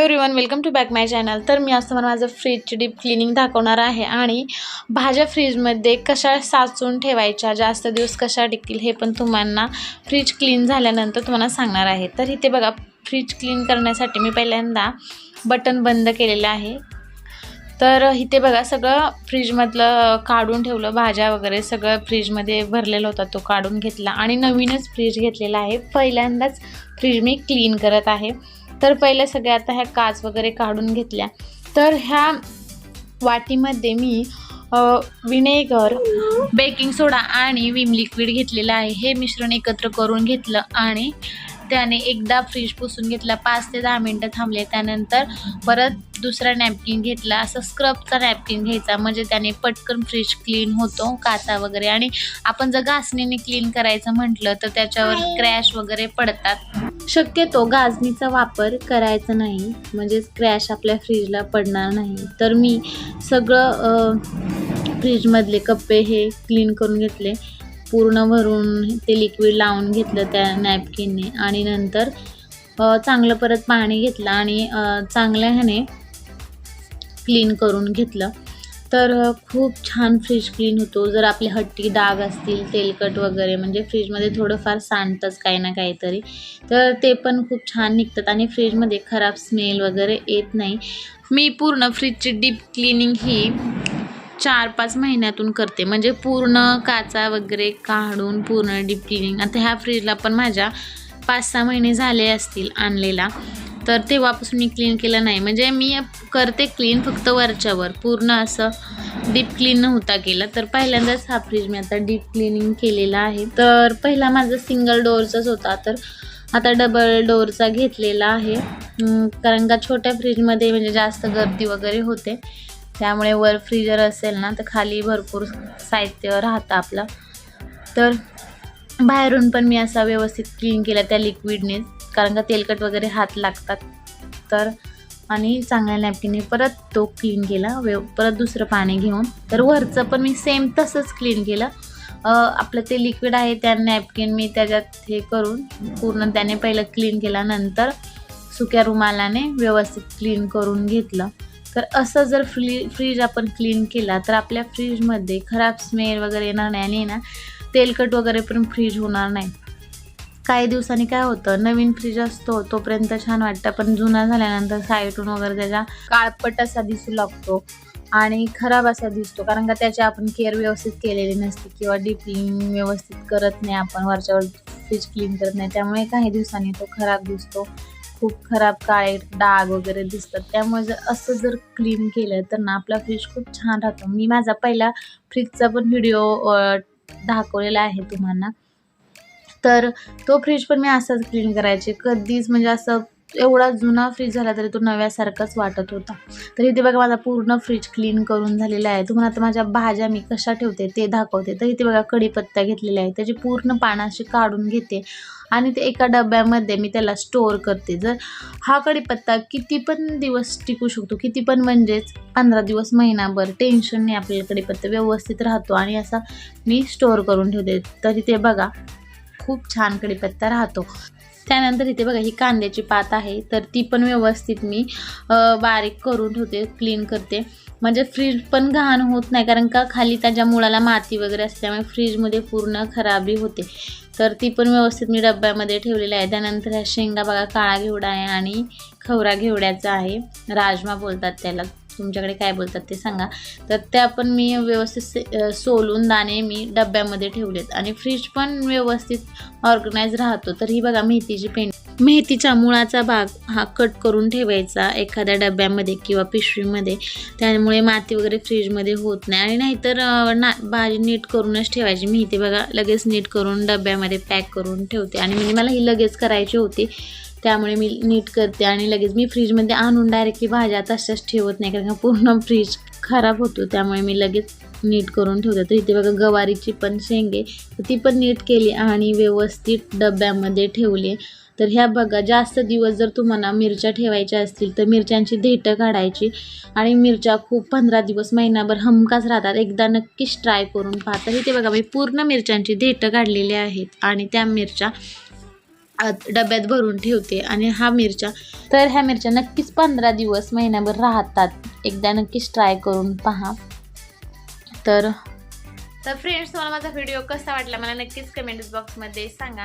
Everyone welcome to back my channel तर मी आज तुम्हाला माझं फ्रीजची डीप क्लिनिंग दाखवणार आहे आणि भाज्या फ्रीजमध्ये कशा साचून ठेवायच्या जास्त दिवस कशा टिकतील हे पण तुम्हाला फ्रीज क्लीन झाल्यानंतर तुम्हाला सांगणार आहे. तर इथे बघा फ्रीज क्लीन करण्यासाठी मी पहिल्यांदा बटन बंद केलेलं आहे. तर इथे बघा सगळं फ्रीजमधलं काढून ठेवलं भाज्या वगैरे सगळं फ्रीजमध्ये भरलेला होता तो काढून घेतला आणि नवीनच फ्रीज घेतलेला आहे. पहिल्यांदाच फ्रीज मी क्लीन करत आहे. तर पहिले सगळ्या आता ह्या काच वगैरे काढून घेतल्या. तर ह्या वाटीमध्ये मी विनेगर बेकिंग सोडा आणि विम लिक्विड घेतलेलं आहे. हे मिश्रण एकत्र करून घेतलं आणि त्याने एकदा फ्रीज पुसून घेतला. पाच ते दहा मिनटं थांबले. त्यानंतर परत दुसरा नॅपकिन घेतला. असं स्क्रबचा नॅपकिन घ्यायचा. म्हणजे त्याने पटकन फ्रीज क्लीन होतो काचा वगैरे. आणि आपण जर घासणीने क्लीन करायचं म्हटलं तर त्याच्यावर क्रॅश वगैरे पडतात. शक्यतो गाजणीचा वापर करायचा नाही. म्हणजे क्रॅश आपल्या फ्रीजला पडणार नाही. तर मी सगळं फ्रीजमधले कप्पे हे क्लीन करून घेतले. पूर्ण भरून ते लिक्विड लावून घेतलं त्या नॅपकिनने आणि नंतर चांगलं परत पाणी घेतलं आणि चांगल्या ह्याने क्लीन करून घेतलं. तर खूप छान फ्रीज क्लीन होतो. जर आपले हट्टी डाग असतील तेलकट वगैरे म्हणजे फ्रीजमध्ये थोडंफार सांडतंच काही ना काहीतरी तर ते पण खूप छान निघतात. आणि फ्रीजमध्ये खराब स्मेल वगैरे येत नाही. मी पूर्ण फ्रीजची डीप क्लिनिंग ही चार पाच महिन्यातून करते. म्हणजे पूर्ण काचा वगैरे काढून पूर्ण डीप क्लिनिंग आता ह्या फ्रीजला पण माझ्या पाच सहा महिने झाले असतील आणलेला. तर तेव्हापासून मी क्लीन केलं नाही. म्हणजे मी करते क्लीन फक्त वरच्यावर. पूर्ण असं डीप क्लीन नव्हता केला. तर पहिल्यांदाच हा फ्रीज मी आता डीप क्लिनिंग केलेला आहे. तर पहिला माझा सिंगल डोअरचाच होता. तर आता डबल डोअरचा घेतलेला आहे. कारण का छोट्या फ्रीजमध्ये म्हणजे जास्त गर्दी वगैरे होते. त्यामुळे वर फ्रीजर असेल ना तर खाली भरपूर साहित्य राहतं आपलं. तर बाहेरून पण मी असा व्यवस्थित क्लीन केला त्या लिक्विडनेच कारण का तेलकट वगैरे हात लागतात. तर आणि चांगल्या नॅपकिनने परत तो क्लीन केला. व्यव परत दुसरं पाणी घेऊन. तर वरचं पण मी सेम तसंच क्लीन केलं. आपलं ते लिक्विड आहे त्या नॅपकिन मी त्याच्यात हे करून पूर्ण त्याने पहिलं क्लीन केला. नंतर सुक्या रुमालाने व्यवस्थित क्लीन करून घेतलं. तर असं जर फ्री फ्रीज आपण क्लीन केला तर आपल्या फ्रीजमध्ये खराब स्मेल वगैरे येणार नाही आणि ना तेलकट वगैरे पण फ्रीज होणार नाही. काही दिवसांनी काय होतं नवीन फ्रीज असतो तोपर्यंत छान वाटतं. पण जुना झाल्यानंतर साईटून वगैरे त्याचा काळपट असा दिसू लागतो आणि खराब असा दिसतो. कारण का त्याची आपण केअर व्यवस्थित केलेली नसते किंवा डीप व्यवस्थित करत नाही आपण वरच्यावर फ्रीज क्लीन करत नाही. त्यामुळे काही दिवसांनी तो खराब दिसतो. खूप खराब काळे डाग वगैरे दिसतात. त्यामुळे जर असं जर क्लीन केलं तर ना आपला फ्रीज खूप छान राहतो. मी माझा पहिला फ्रीजचा पण व्हिडिओ दाखवलेला आहे तुम्हाला. तर तो फ्रीज पण मी असाच क्लीन करायचे. कधीच म्हणजे असं एवढा जुना फ्रीज झाला तरी तो नव्यासारखाच वाटत होता. तर इथे बघा माझा पूर्ण फ्रीज क्लीन करून झालेला आहे. तुम्हाला आता माझ्या भाज्या मी कशा ठेवते ते दाखवते. तर इथे बघा कढीपत्ता घेतलेला आहे. त्याची पूर्ण पानाशी काढून घेते. आणि ते एका डब्यामध्ये मी त्याला स्टोअर करते. जर हा कढीपत्ता किती पण दिवस टिकू शकतो किती पण म्हणजेच पंधरा दिवस महिनाभर टेन्शन नाही आपल्याला कढीपत्ता व्यवस्थित राहतो आणि असा मी स्टोअर करून ठेवते. तर इथे बघा खूप छान कडीपत्ता राहतो. त्यानंतर इथे बघा ही कांद्याची पात आहे. तर ती पण व्यवस्थित मी बारीक करून ठेवते क्लीन करते. म्हणजे फ्रीज पण घाण होत नाही कारण का खाली त्याच्या मुळाला माती वगैरे असल्यामुळे फ्रीजमध्ये पूर्ण खराबी होते. तर ती पण व्यवस्थित मी डब्यामध्ये ठेवलेली आहे. त्यानंतर ह्या शेंगा बघा काळा घेवडा आहे आणि खवरा घेवड्याचा आहे. राजमा बोलतात त्याला. तुमच्याकडे काय बोलतात ते सांगा. तर त्या पण मी व्यवस्थित सोलून दाणे मी डब्यामध्ये ठेवलेत. आणि फ्रीज पण व्यवस्थित ऑर्गनाईज राहतो. तर ही बघा मेथीची पेंट मेथीच्या मुळाचा भाग हा कट करून ठेवायचा एखाद्या डब्यामध्ये किंवा पिशवीमध्ये. त्यामुळे माती वगैरे फ्रीजमध्ये होत नाही. आणि नाहीतर ना भाजी नीट करूनच ठेवायची. मेथी बघा लगेच नीट करून डब्यामध्ये पॅक करून ठेवते. आणि मी मला ही लगेच करायची होती. त्यामुळे मी नीट करते आणि लगेच मी फ्रीजमध्ये आणून डायरेक्टली भाज्या तशाच ठेवत नाही कारण का पूर्ण फ्रीज खराब होतो. त्यामुळे मी लगेच नीट करून ठेवते. तर इथे बघा गवारीची पण शेंगे ती पण नीट केली आणि व्यवस्थित डब्यामध्ये ठेवली. तर ह्या बघा जास्त दिवस जर तुम्हाला मिरच्या ठेवायच्या असतील तर मिरच्यांची देठं काढायची. आणि मिरच्या खूप पंधरा दिवस महिनाभर हमकाच राहतात. एकदा नक्कीच ट्राय करून पाहता. इथे बघा मी पूर्ण मिरच्यांची देठं काढलेली आहेत. आणि त्या मिरच्या आत डब्यात भरून ठेवते आणि हा मिरच्या. तर ह्या मिरच्या नक्कीच पंधरा दिवस महिन्याभर राहतात. एकदा नक्कीच ट्राय करून पहा. तर तर फ्रेंड्स तुम्हाला माझा व्हिडिओ कसा वाटला मला नक्कीच कमेंट बॉक्समध्ये सांगा.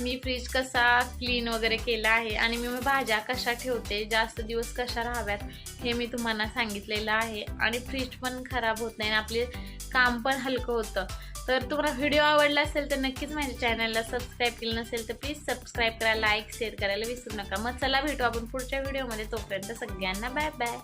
मी फ्रीज कसा क्लीन वगैरे केला आहे आणि मी भाज्या कशा ठेवते जास्त दिवस कशा राहाव्यात हे मी तुम्हाला सांगितलेलं आहे. आणि फ्रीज पण खराब होत नाही आणि आपले काम पण हलकं होतं. तर तुम्हाला व्हिडिओ आवडला असेल तर नक्कीच माझ्या चॅनलला सबस्क्राईब केलं नसेल तर प्लीज सबस्क्राईब करा लाईक शेअर करायला विसरू नका. मग चला भेटू आपण पुढच्या व्हिडिओमध्ये. तोपर्यंत सगळ्यांना बाय बाय